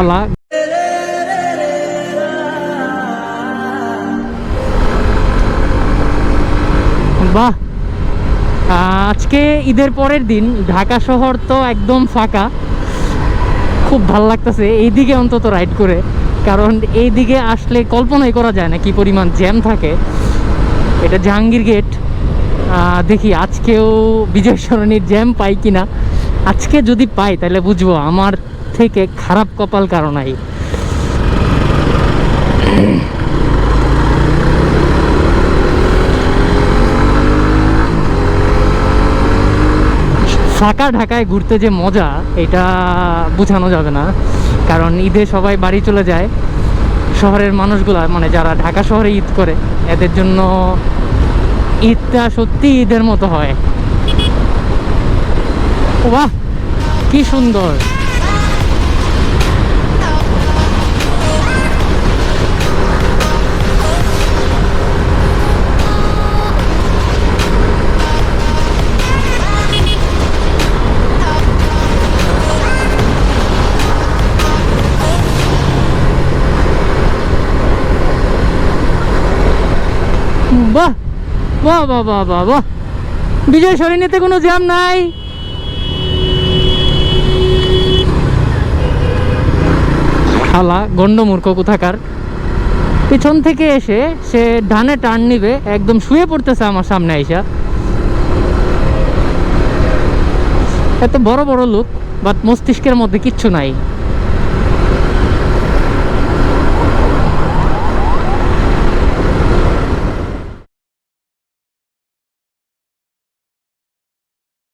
হালা বাহ। আজকে ঈদের পরের দিন ঢাকা শহর তো একদম ফাঁকা। খুব ভালো লাগতেছে এইদিকে অন্তত রাইড করে। কারণ এইদিকে আসলে কল্পনাই করা যায় না কি পরিমাণ জ্যাম থাকে। এটা জাহাঙ্গীর গেট দেখি আজকেও বিজয় সরণির জ্যাম পাই কিনা। আজকে যদি পাই তাহলে বুঝব আমার থেকে খারাপ কপাল কারণ নাই। ফাঁকা ঢাকায় ঘুরতে যে মজা, এটা বোঝানো যাবে না। কারণ ঈদে সবাই বাড়ি চলে যায়। শহরের মানুষগুলা মানে যারা ঢাকা শহরে ঈদ করে, এদের জন্য ঈদটা সত্যি ঈদের মতো হয়। বাহ, কি সুন্দর। বাহ বাহ বাহ বাহ বাহ বাহ। বিজয় সরণিতে কোনো জ্যাম নাই। শালা, গন্ডমূর্খ কোথাকার। পিছন থেকে এসে সে ডানে টার্ন নিবে, একদম শুয়ে পড়তেছে আমার সামনে আইসা। এত বড় বড় লোক, বাট মস্তিষ্কের মধ্যে কিচ্ছু নাই।